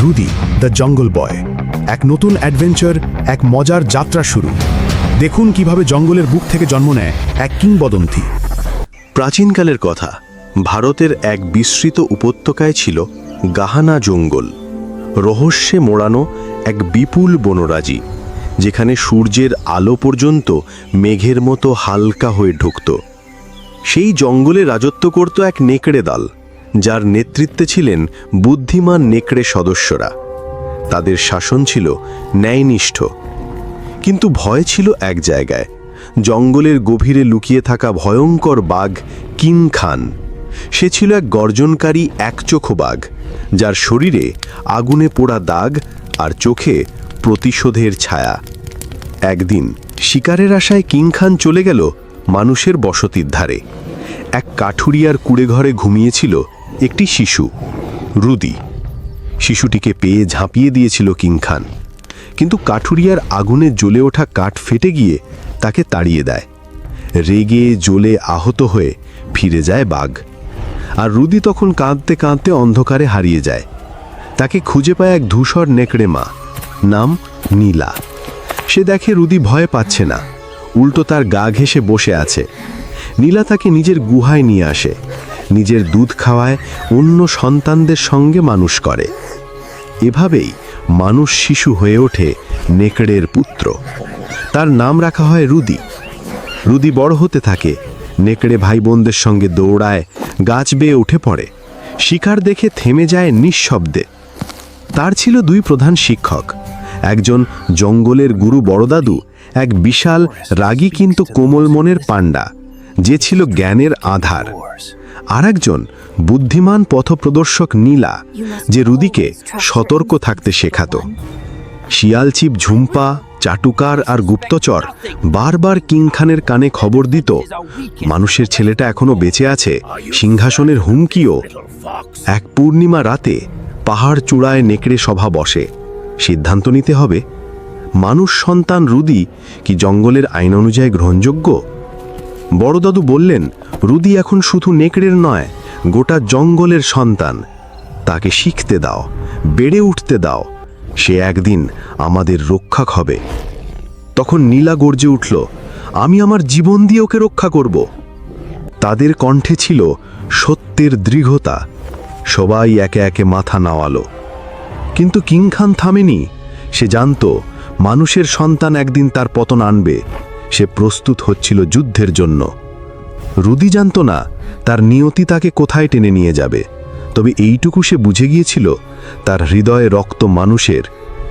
রুদি, the jungle বয়। এক নতুন adventure, এক মজার যাত্রা শুরু। দেখুন কীভাবে জঙ্গলের বুক থেকে জন্ম নেয় এক কিংবদন্তি। প্রাচীনকালের কথা, ভারতের এক বিস্তৃত উপত্যকায় ছিল গাহানা জঙ্গল। রহস্যে মোড়ানো এক বিপুল বনরাজি, যেখানে সূর্যের আলো পর্যন্ত মেঘের মতো হালকা হয়ে ঢুকত। সেই জঙ্গলে রাজত্ব করত এক নেকড়ে দল। যার নেতৃত্বে ছিলেন বুদ্ধিমান নেকড়ে সদস্যরা। তাদের শাসন ছিল ন্যায়নিষ্ঠ। কিন্তু ভয় ছিল এক জায়গায়। জঙ্গলের গভীরে লুকিয়ে থাকা ভয়ঙ্কর বাঘ কিং খান। সে ছিল এক গর্জনকারী একচোখো বাঘ, যার শরীরে আগুনে পোড়া দাগ আর চোখে প্রতিশোধের ছায়া। একদিন শিকারের আশায় কিং খান চলে গেল মানুষের বসতির ধারে। এক কাঠুরিয়ার কুড়ে ঘরে ঘুমিয়েছিল একটি শিশু, রুদি। শিশুটিকে পেয়ে ঝাঁপিয়ে দিয়েছিল কিং খান। কিন্তু কাঠুরিয়ার আগুনে জ্বলে ওঠা কাঠ ফেটে গিয়ে তাকে তাড়িয়ে দেয়। রেগে জ্বলে আহত হয়ে ফিরে যায় বাঘ। আর রুদি তখন কাঁদতে কাঁদতে অন্ধকারে হারিয়ে যায়। তাকে খুঁজে পায় এক ধূসর নেকড়ে মা, নাম নীলা। সে দেখে রুদি ভয় পাচ্ছে না। উল্টো তার গা ঘেঁষে বসে আছে। নীলা তাকে নিজের গুহায় নিয়ে আসে। নিজের দুধ খাওয়ায় অন্য সন্তানদের সঙ্গে মানুষ করে। এভাবেই মানুষ শিশু হয়ে ওঠে নেকড়ের পুত্র। তার নাম রাখা হয় রুদি। রুদি বড় হতে থাকে, নেকড়ে ভাই বোনদের সঙ্গে দৌড়ায়, গাছ বেয়ে উঠে পড়ে। শিকার দেখে থেমে যায় নিঃশব্দে। তার ছিল দুই প্রধান শিক্ষক, একজন জঙ্গলের গুরু বড়দাদু, এক বিশাল রাগী কিন্তু কোমল মনের পাণ্ডা। যে ছিল জ্ঞানের আধার। আর একজন বুদ্ধিমান পথপ্রদর্শক নীলা, যে রুদিকে সতর্ক থাকতে শেখাত। শিয়ালচিপ ঝুম্পা, চাটুকার আর গুপ্তচর বারবার কিং খানের কানে খবর দিত, মানুষের ছেলেটা এখনও বেঁচে আছে, সিংহাসনের হুমকিও। এক পূর্ণিমা রাতে পাহাড় চূড়ায় নেকড়ে সভা বসে। সিদ্ধান্ত নিতে হবে, মানুষ সন্তান রুদি কি জঙ্গলের আইন অনুযায়ী গ্রহণযোগ্য? বড়দাদু বললেন, রুদি এখন শুধু নেকড়ের নয়, গোটা জঙ্গলের সন্তান। তাকে শিখতে দাও, বেড়ে উঠতে দাও। সে একদিন আমাদের রক্ষক হবে। তখন নীলা গর্জে উঠল, আমি আমার জীবন দিয়ে ওকে রক্ষা করব। তাদের কণ্ঠে ছিল সত্যের দৃঢ়তা। সবাই একে একে মাথা নাওয়ালো। কিন্তু কিং খান থামেনি। সে জানত, মানুষের সন্তান একদিন তার পতন আনবে। সে প্রস্তুত হচ্ছিল যুদ্ধের জন্য। রুদি জানত না তার নিয়তি তাকে কোথায় টেনে নিয়ে যাবে। তবে এইটুকু সে বুঝে গিয়েছিল, তার হৃদয়ে রক্ত মানুষের,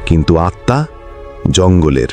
কিন্তু আত্মা জঙ্গলের।